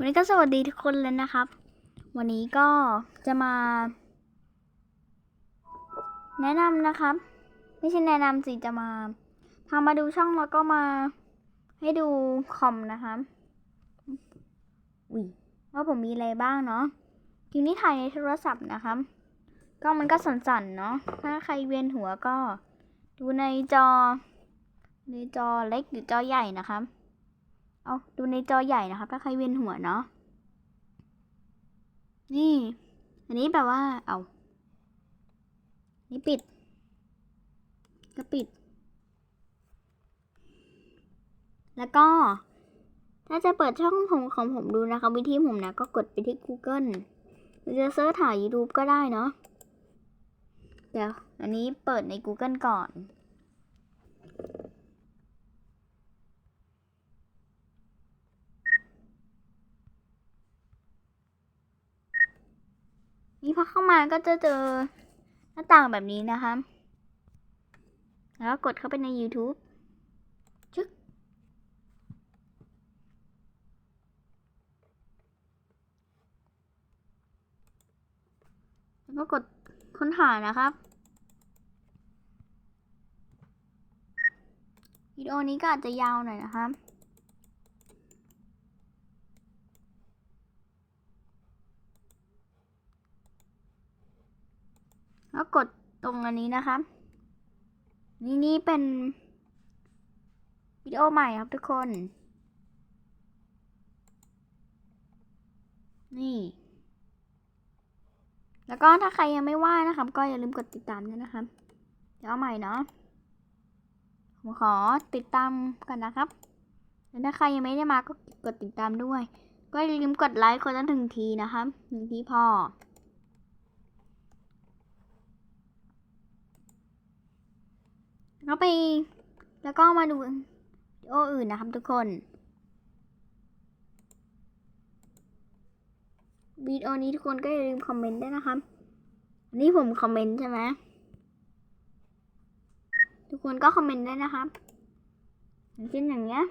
วันนี้ก็สวัสดีทุกคนเลยนะครับ วันนี้ก็จะมา แนะนำนะครับ ไม่ใช่แนะนำสิจะมาพามาดูช่องแล้วก็มาให้ดูคอมนะครับอุ้ยว่าผมมีอะไรบ้างเนาะคลิปนี้ถ่ายในโทรศัพท์นะครับกล้องมันก็สั่นๆเนาะถ้าใครเวียนหัวก็ ดูในจอในจอเล็กหรือจอใหญ่นะครับ เอาดูในจอใหญ่นะครับ ถ้าใครเวียนหัวเนาะ นี่ อันนี้แบบว่า เอา นี่ปิด ก็ปิด แล้วก็ ถ้าจะเปิดช่องผมของผมดูนะคะ วิธีผมนะ ก็กดไปที่ Google หรือจะเซิร์ชหา YouTube ก็ได้เนาะ เดี๋ยว อันนี้เปิดใน Google ก่อน นี่พอเข้ามาก็จะเจอหน้าต่างแบบนี้นะคะ แล้วกดเข้าไปใน YouTube ชึกแล้วก็กดค้นหานะครับวิดีโอนี้ก็อาจจะยาวหน่อยนะครับ แล้วกดตรงอันนี้นะครับ นี่นี่เป็นวิดีโอใหม่ครับทุกคน นี่ แล้วก็ถ้าใครยังไม่ว่านะครับ ก็อย่าลืมกดติดตามด้วยนะครับ เดี๋ยวเอาใหม่เนาะผมขอติดตามกันนะครับ แล้วถ้าใครยังไม่ได้มาก็กดติดตามด้วย ก็อย่าลืมกดไลค์คนละหนึ่งทีนะครับหนึ่งทีพอ แล้วไป แล้วก็มาดูวิดีโออื่นนะครับทุกคนวิดีโอนี้ทุกคนก็อย่าลืมคอมเมนต์ด้วยนะครับอันนี้ผมคอมเมนต์ใช่ไหมทุกคนก็คอมเมนต์ได้นะครับอย่างเช่นอย่างเงี้ย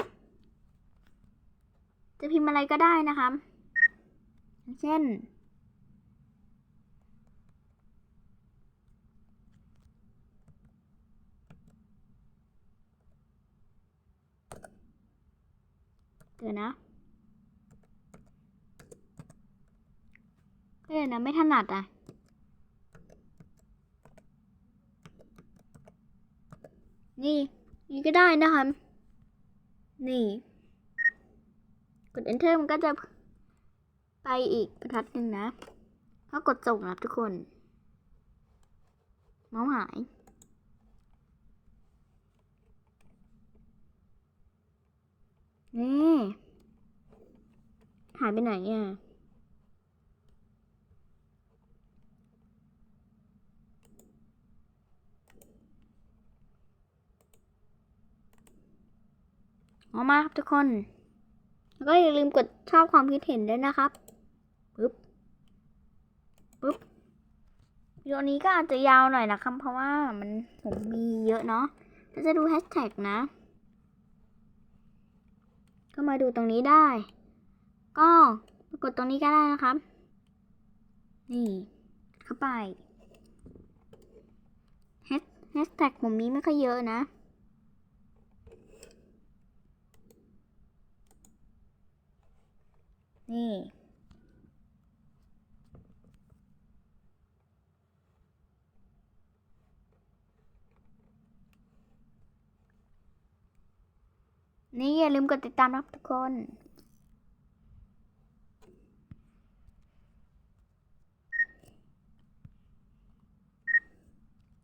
จะพิมพ์อะไรก็ได้นะครับ อย่างเช่น เดี๋ยนะเดี๋ยนะไม่ถนัดอะนี่นี่ก็ได้นะครับนี่ กด enter มันก็จะไปอีกบรรทัดหนึ่งนะก็กดส่งนะทุกคน เมาส์หาย นี่หายไปไหนอะออกมาครับทุกคน แล้วก็อย่าลืมกดชอบความคิดเห็นด้วยนะครับปึ๊บปึ๊บวิดีโอนี้ก็อาจจะยาวหน่อยนะครับ เพราะว่ามันผมมีเยอะเนาะถ้าจะดูแฮชแท็กนะ ก็มาดูตรงนี้ได้ ก็กดตรงนี้ก็ได้นะครับ นี่เข้าไปแฮชแท็กผมมีไม่ค่อยเยอะนะ นี่ นี่อย่าลืมกดติดตามนะครับทุกคน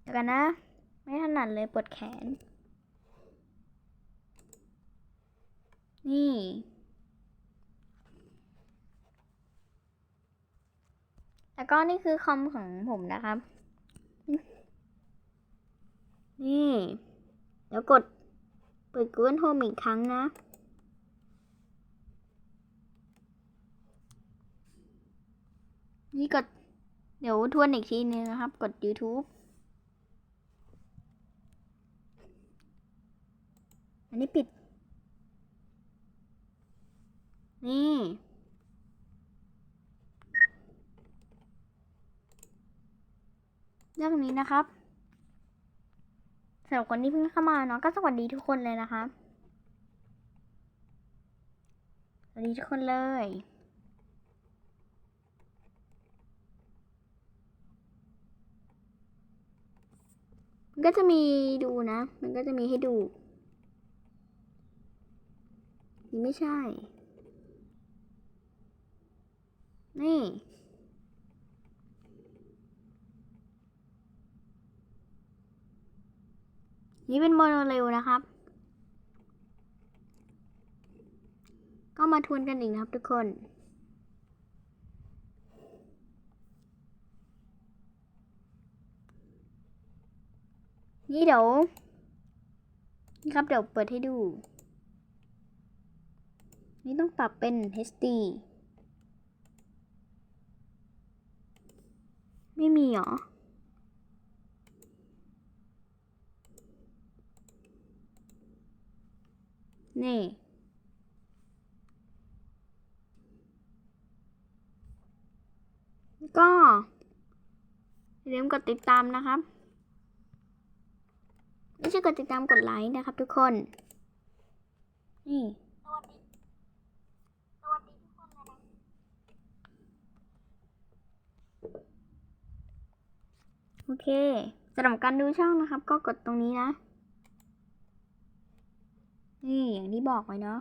เดี๋ยวกันนะ ไม่ถนัดเลยปวดแขน นี่แล้วก็นี่คือคอมของผมนะครับ นี่เดี๋ยวกด ปิด Google Home อีกครั้งนะ นี่กด เดี๋ยวทวนอีกทีนึงนะครับ กด YouTube อันนี้ปิด นี่เรื่องนี้นะครับำหรับคนที่เพิ่งเข้ามาเนาะก็สวัสดีทุกคนเลยนะคะ สวัสดีทุกคนเลยมันก็จะมีดูนะ มันก็จะมีให้ดูนี่ไม่ใช่ นี่ นี่เป็นโมโนเรลนะครับ ก็มาทวนกันอีกนะครับทุกคน นี่เดี๋ยวนี่ครับ เดี๋ยวเปิดให้ดู นี่ต้องปรับเป็น HD ไม่มีเหรอ นี่ ก็อย่าลืมกดติดตามนะครับไม่ใช่กดติดตามกดไลค์นะครับทุกคน นี่สวัสดีสวัสดีทุกคนนะโอเคสำหรับการดูช่องนะครับ ก็กดตรงนี้นะ นี่อย่างที่บอกไว้เนาะ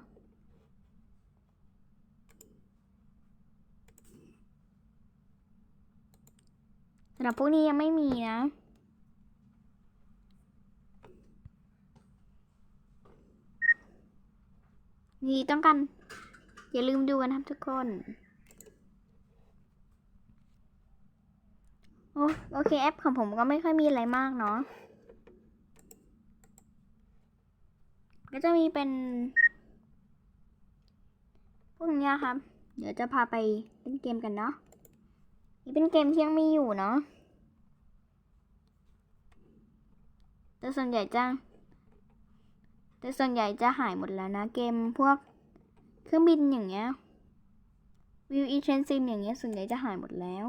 สำหรับพวกนี้ยังไม่มีนะ นี่ต้องกัน อย่าลืมดูกันครับทุกคน โอโอเคแอปของผมก็ไม่ค่อยมีอะไรมากเนาะ ก็จะมีเป็นพวกนี้ครับ เดี๋ยวจะพาไปเล่นเกมกันเนาะนี่เป็นเกมที่ยังมีอยู่เนาะแต่ส่วนใหญ่จะแต่ส่วนใหญ่จะหายหมดแล้วนะ เกมพวกเครื่องบินอย่างเงี้ยวิวอีเทรนซินอย่างเงี้ยส่วนใหญ่จะหายหมดแล้ว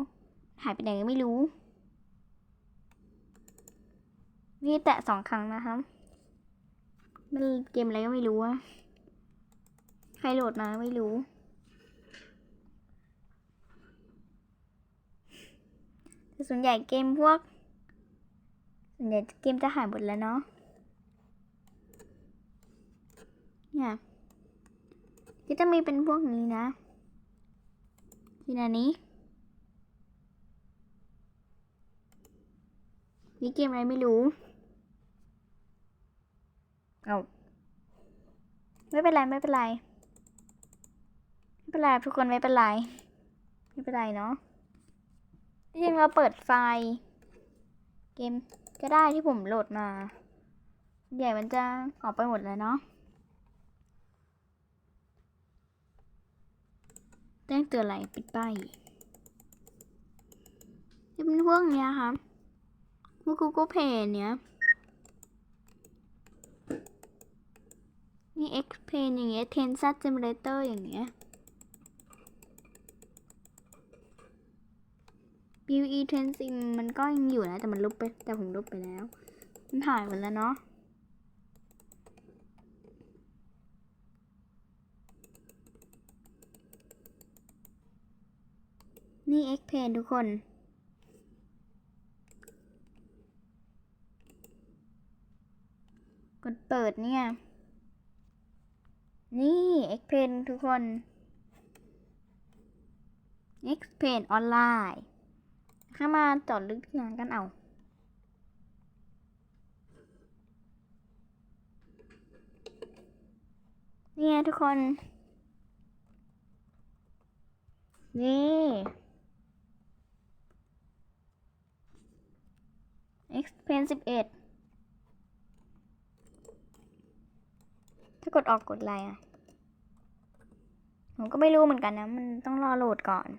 หายไปไหนก็ไม่รู้ นี่แตะสองครั้งนะครับ มันเกมอะไรก็ไม่รู้อะใครโหลดมาไม่รู้ ส่วนใหญ่เกมพวกส่วนใหญ่เกมจะหายหมดแล้วเนาะ เนี่ยก็จะมีเป็นพวกนี้นะ ทีนันนี้นี่เกมอะไรไม่รู้ เอาไม่เป็นไรไม่เป็นไร ไม่เป็นไรทุกคนไม่เป็นไร ไม่เป็นไรเนาะที่จริงเราเปิดไฟล์เกมก็ได้ที่ผมโหลดมา ใหญ่มันจะออกไปหมดแล้วเนาะแจ้งเตือนอะไรปิดป้ายเป็นพวกเนี้ยครับพวก Google Play เนี้ย นี่ X Pen อย่างเงี้ย Tensor Generator อย่างเงี้ย BUE Tensing มันก็ยังอยู่นะ แต่มันลบไป แต่ผมลบไปแล้ว มันหายหมดแล้วเนาะนี่ X Pen ทุกคนกดเปิดเนี่ย นี่ X Pen ทุกคน X Pen ออนไลน์เข้ามาจอดลึกที่งานกันเอานี่ไงทุกคน นี่ X Pen 11 ถ้ากดออกกดอะไรอะ ผมก็ไม่รู้เหมือนกันนะ มันต้องรอโหลดก่อน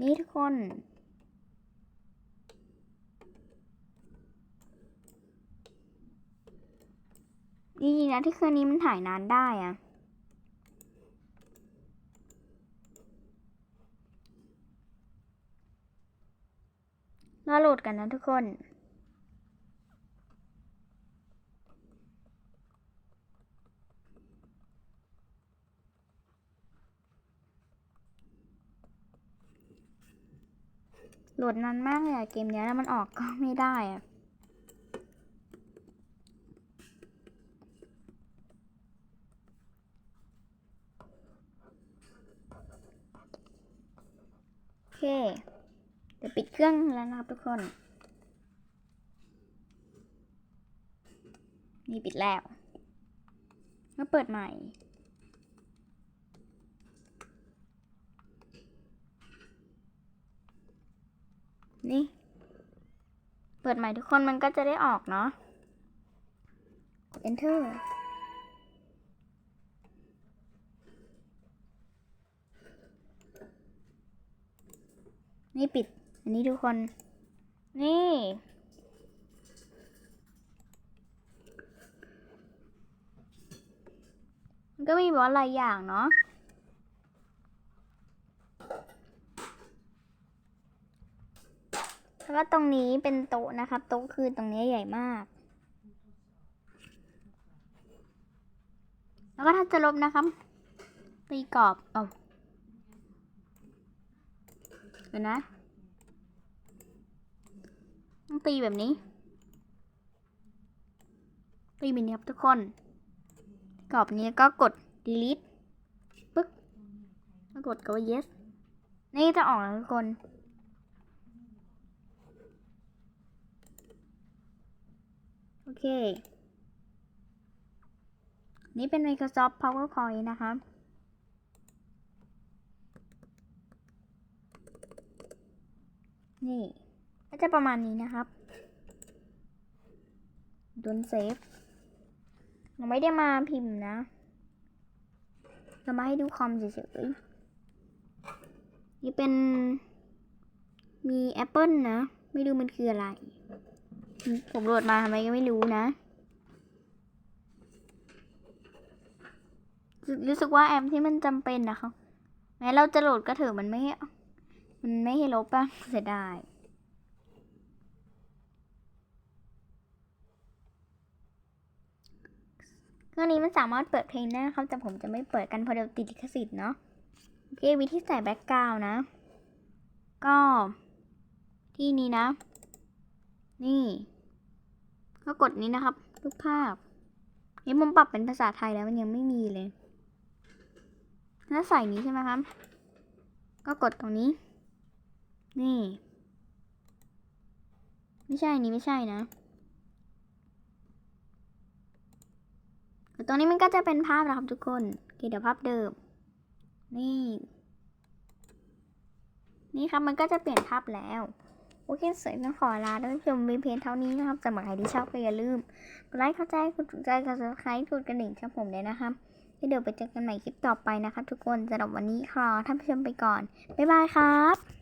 นี่ทุกคน ดีนะที่เครื่องนี้มันถ่ายนานได้อะรอโหลดกันนะทุกคนโหลดนานมากเลยอะเกมเนี้ยแล้วมันออกก็ไม่ได้อะ เคเดี๋ยวปิดเครื่องแล้วนะครับทุกคน นี่ปิดแล้วก็เปิดใหม่ นี่ เปิดใหม่ทุกคนมันก็จะได้ออกเนาะ enter นี่ปิด อันนี้ทุกคน นี่ มันก็มีแบบว่าหลายอย่างเนาะ แล้วก็ตรงนี้เป็นโต๊ะนะครับ โต๊ะคือตรงนี้ใหญ่มาก แล้วก็ถ้าจะลบนะครับตีกรอบเอา เดี๋ยวนะต้องตีแบบนี้ ตีแบบนี้ครับทุกคน กรอบนี้ก็กด delete ปึ๊กแล้วกดก็ว่า yes นี่จะออกแล้วทุกคนโอเค นี่เป็น Microsoft PowerPoint นะคะ นี่ก็จะประมาณนี้นะครับดนเซฟเราไม่ได้มาพิมพ์นะ เรามาให้ดูคอมเฉยๆ นี่เป็นมี Apple นะ ไม่รู้มันคืออะไร ผมโหลดมาทำไมก็ไม่รู้นะ รู้สึกว่าแอปที่มันจำเป็นนะคะแม้เราจะโหลดก็เถอะมันไม่ มันไม่ให้ลบอะเสียดายเครื่องนี้มันสามารถเปิดเพลงได้นะครับ แต่ผมจะไม่เปิดกันเพราะเดี๋ยวติดลิขสิทธิ์เนาะโอเควิธีใส่แบ็กกราวน์นะก็ ที่นี้นะ นี่ ก็กดนี้นะครับรูปภาพนี่ผมปรับเป็นภาษาไทยแล้วมันยังไม่มีเลยถ้าใส่นี้ใช่ไหมครับ ก็กดตรงนี้ นี่ ไม่ใช่นี้ไม่ใช่นะ ตรงนี้มันก็จะเป็นภาพนะครับทุกคนโอเคเดี๋ยวภาพเดิม นี่ นี่ครับมันก็จะเปลี่ยนภาพแล้ว โอเคสวยต้องขอลาท่านผู้ชมมีเพียงเท่านี้นะครับสำหรับใครที่ชอบก็อย่าลืมกดไลค์เข้าใจกดถูกใจกด subscribe กดกระดิ่งช่องผมเลยนะครับแล้วเดี๋ยวไปเจอกันใหม่คลิปต่อไปนะครับทุกคนสำหรับวันนี้ขอท่านผู้ชมไปก่อน บ๊ายบายครับ